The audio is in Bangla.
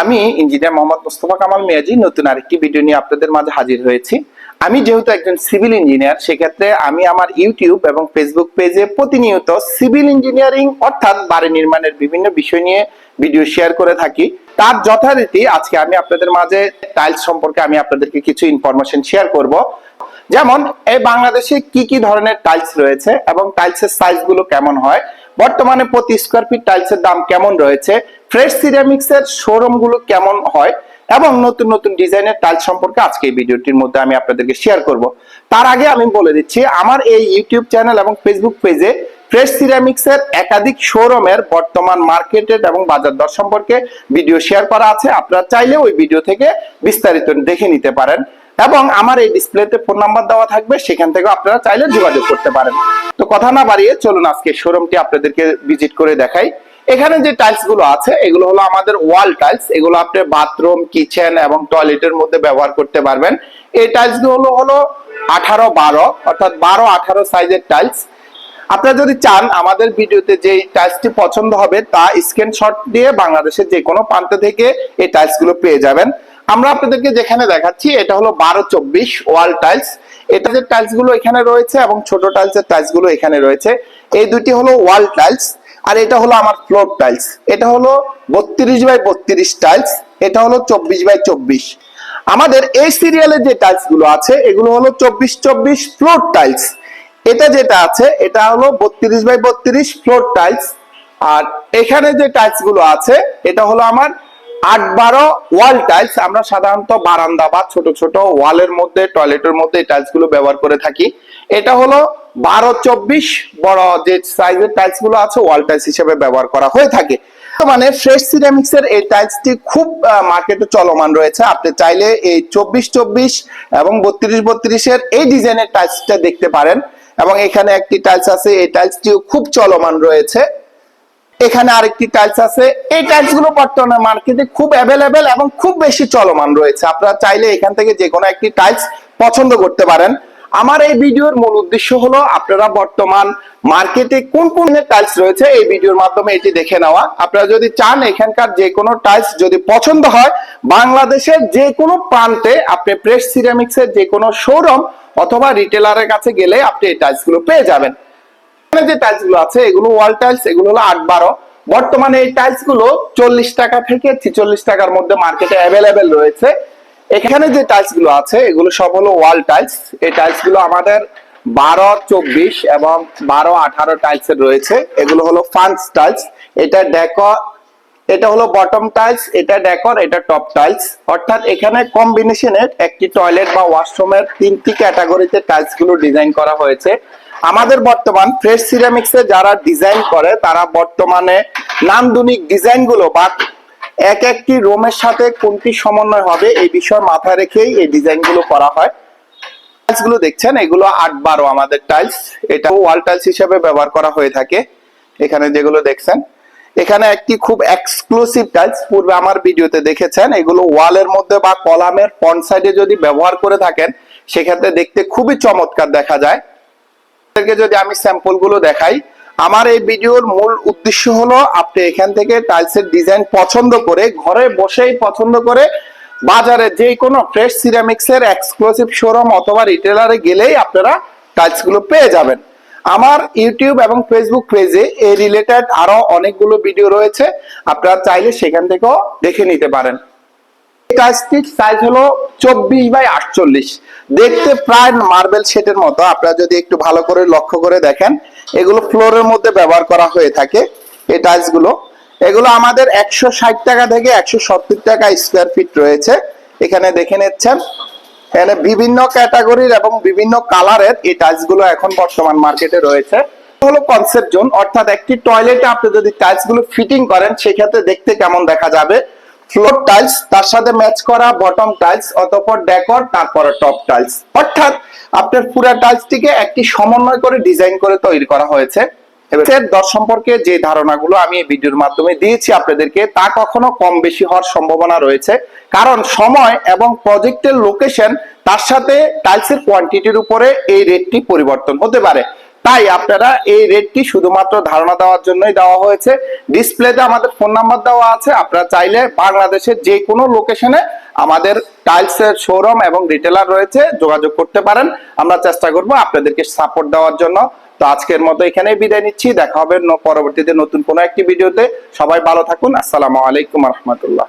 আমি ইঞ্জিনিয়ার মোহাম্মদ মোস্তফা কামাল মিয়াজি নতুন আরেকটি ভিডিও নিয়ে আপনাদের মাঝে হাজির হয়েছি। আমি যেহেতু একজন সিভিল ইঞ্জিনিয়ার, সেক্ষেত্রে আমি আমার ইউটিউব এবং ফেসবুক পেজে প্রতিনিয়ত সিভিল ইঞ্জিনিয়ারিং অর্থাৎ বাড়ি নির্মাণের বিভিন্ন বিষয় নিয়ে ভিডিও শেয়ার করে থাকি। তার যথারীতি আজকে আমি আপনাদের মাঝে টাইলস সম্পর্কে আমি আপনাদেরকে কিছু ইনফরমেশন শেয়ার করব। যেমন, এই বাংলাদেশে কি কি ধরনের টাইলস রয়েছে এবং টাইলসের সাইজগুলো কেমন হয়? বর্তমানে প্রতি স্কোয়ার ফিট টাইলসের দাম কেমন রয়েছে? ফ্রেশ সিরামিক্স এর শোরুমগুলো কেমন হয়? এবং নতুন নতুন ডিজাইনের টাইলস সম্পর্কে আজকে এই ভিডিওটির মধ্যে আমি আপনাদেরকে শেয়ার করব। তার আগে আমি বলে দিচ্ছি, আমার এই ইউটিউব চ্যানেল এবং ফেসবুক পেজে ফ্রেশ সিরামিক্স এর একাধিক শোরুমের বর্তমান মার্কেটেড এবং বাজার দর সম্পর্কে ভিডিও শেয়ার করা আছে। আপনারা চাইলে ওই ভিডিও থেকে বিস্তারিত দেখে নিতে পারেন। এবং আমার এই ডিসপ্লেতে ফোন নাম্বার দেওয়া থাকবে, সেখান থেকে আপনারা চাইলে যোগাযোগ করতে পারেন। কথা না বাড়িয়ে চলুন আজকে শোরুমটি আপনাদেরকে ভিজিট করে দেখাই। এখানে যে টাইলসগুলো আছে, এগুলো হলো আমাদের ওয়াল টাইলস এগুলো আপনি বাথরুম কিচেন এবং টয়লেটের মধ্যে ব্যবহার করতে পারবেন। এই টাইলসগুলো হলো আঠারো বারো, অর্থাৎ বারো আঠারো সাইজের টাইলস আপনারা যদি চান আমাদের ভিডিওতে যে টাইলসটি পছন্দ হবে, তা স্ক্রিনশট দিয়ে বাংলাদেশের যে কোনো প্রান্ত থেকে এই টাইলসগুলো পেয়ে যাবেন। আমরা আপনাদেরকে যেখানে দেখাচ্ছি, এটা হলো বারো চব্বিশ ওয়াল টাইলস এটা যে টাইলসগুলো এখানে রয়েছে এবং ছোট টাইলসের টাইলসগুলো এখানে রয়েছে, এই দুটি হলো ওয়াল টাইলস আর এটা হলো আমার ফ্লোর টাইলস এটা হলো বত্রিশ বাই বত্রিশ টাইলস এটা হলো চব্বিশ বাই চব্বিশ। আমাদের এই সিরিয়ালের যে টাইলসগুলো আছে, এগুলো হলো চব্বিশ চব্বিশ ফ্লোর টাইলস এটা যেটা আছে, এটা হলো বত্রিশ বাই বত্রিশ ফ্লোর টাইলস আর এখানে যে টাইলসগুলো আছে, এটা হলো আমার আট বারো ওয়াল টাইলস, আমরা সাধারণত বারান্দা বা ছোট ছোট ওয়ালের মধ্যে, টয়লেটের মধ্যে এই টাইলসগুলো ব্যবহার করে থাকি। এটা হলো বারো চব্বিশ বড় যে সাইজের টাইলসগুলো আছে, ওয়াল টাইলস হিসেবে ব্যবহার করা হয়ে থাকে। মানে ফ্রেশ সিরামিক্স এর এই টাইলসটি খুব মার্কেটে চলমান রয়েছে। আপনি চাইলে এই চব্বিশ চব্বিশ এবং বত্রিশ বত্রিশের এই ডিজাইনের টাইলসটা দেখতে পারেন। এবং এখানে একটি টাইলস আছে, এই টাইলসটিও খুব চলমান রয়েছে। এখানে আরেকটি টাইলস আছে। এই টাইলসগুলো বর্তমানে মার্কেটে খুব অ্যাভেলেবেল এবং খুব বেশি চলমান রয়েছে। আপনারা চাইলে এখান থেকে যে কোনো একটি টাইলস পছন্দ করতে পারেন। আমার এই ভিডিওর মূল উদ্দেশ্য হলো, আপনারা বর্তমান মার্কেটে কোন কোন টাইলস রয়েছে, এই ভিডিওর মাধ্যমে এটি দেখে নেওয়া। আপনারা যদি চান এখানকার যে কোনো টাইলস যদি পছন্দ হয়, বাংলাদেশের যে কোনো প্রান্তে আপনি প্রেস সিরামিক্স এর যে কোনো শোরুম অথবা রিটেলারের কাছে গেলে আপনি এই টাইলসগুলো পেয়ে যাবেন। এখানে যে টাইলসগুলো আছে, এগুলো ওয়াল টাইলস এগুলো হলো আট বারো। বর্তমানে এই টাইলসগুলো চল্লিশ টাকা থেকে ছিচল্লিশ টাকার মধ্যে মার্কেটে অ্যাভেলেবেল রয়েছে। এখানে যে টাইলসগুলো আছে, এগুলো সব হলো ওয়াল টাইলস এই টাইলসগুলো আমাদের বারো, চব্বিশ এবং বারো, আঠারো টাইলস এর রয়েছে। এগুলো হলো ফান্স টাইলস এটা ডেকো এটা হলো বটম টাইলস এটা ডেকর এটা টপ টাইলস অর্থাৎ এখানে কম্বিনেশনের একটি টয়লেট বা ওয়াশরুমের তিনটি ক্যাটাগরিতে টাইলসগুলো ডিজাইন করা হয়েছে। আমাদের বর্তমান ফ্রেশ সিরামিক্স যারা ডিজাইন করে, তারা বর্তমানে নান্দনিক ডিজাইনগুলো বা এক একটি রোমের সাথে কোনটি সমন্বয় হবে, এই বিষয় মাথায় রেখেই এই ডিজাইনগুলো করা হয়। টাইলসগুলো দেখছেন, এগুলো আট বারো আমাদের টাইলস এটা ওয়াল টাইলস হিসেবে ব্যবহার করা হয়ে থাকে, এখানে যেগুলো দেখছেন। এখানে একটি খুব এক্সক্লুসিভ টাইলস পূর্বে আমার ভিডিওতে দেখেছেন, এগুলো ওয়ালের মধ্যে বা কলামের ফ্রন্ট সাইডে যদি ব্যবহার করে থাকেন, সেক্ষেত্রে দেখতে খুবই চমৎকার দেখা যায়। আপনাদেরকে যদি আমি স্যাম্পলগুলো দেখাই, আমার এই ভিডিওর মূল উদ্দেশ্য হলো আপনি এখান থেকে টাইলসের ডিজাইন পছন্দ করে, ঘরে বসেই পছন্দ করে, বাজারে যে কোনো ফ্রেশ সিরামিক্স এর এক্সক্লুসিভ শোরুম অথবা রিটেলারে গেলেই আপনারা টাইলসগুলো পেয়ে যাবেন। আমার ইউটিউব এবং ফেসবুক পেজে এই রিলেটেড আরও অনেকগুলো ভিডিও রয়েছে, আপনারা চাইলে সেখান থেকেও দেখে নিতে পারেন। এখানে দেখে নিচ্ছেন, এখানে বিভিন্ন ক্যাটাগরির এবং বিভিন্ন কালারের এই টাইলসগুলো এখন বর্তমান মার্কেটে রয়েছে। হলো কনসেপ্ট জোন অর্থাৎ একটি টয়লেটে আপনি যদি টাইলসগুলো ফিটিং করেন, সেক্ষেত্রে দেখতে কেমন দেখা যাবে? ফ্লোর টাইলস তার সাথে ম্যাচ করা বটম টাইলস অতঃপর ডেকর তারপরে টপ টাইলস অর্থাৎ আপনার পুরো টাইলসটিকে একটি সমন্বয় করে ডিজাইন করে তৈরি করা হয়েছে। দর সম্পর্কে যে ধারণাগুলো আমি এই ভিডিওর মাধ্যমে দিয়েছি আপনাদেরকে, তা কখনো কম বেশি হওয়ার সম্ভাবনা রয়েছে। কারণ সময় এবং প্রজেক্টের লোকেশন তার সাথে টাইলসের কোয়ান্টিটির উপরে এই রেটটি পরিবর্তন হতে পারে। তাই আপনারা এই রেটটি শুধুমাত্র ধারণা দেওয়ার জন্যই দেওয়া হয়েছে। ডিসপ্লেতে আমাদের ফোন নাম্বার দেওয়া আছে। আপনারা চাইলে বাংলাদেশের যে কোনো লোকেশনে আমাদের টাইলসের শোরুম এবং রিটেলার রয়েছে, যোগাযোগ করতে পারেন। আমরা চেষ্টা করব আপনাদেরকে সাপোর্ট দেওয়ার জন্য। তো আজকের মতো এখানেই বিদায় নিচ্ছি। দেখা হবে পরবর্তীতে নতুন কোনো একটি ভিডিওতে। সবাই ভালো থাকুন। আসসালামু আলাইকুম রহমতুল্লাহ।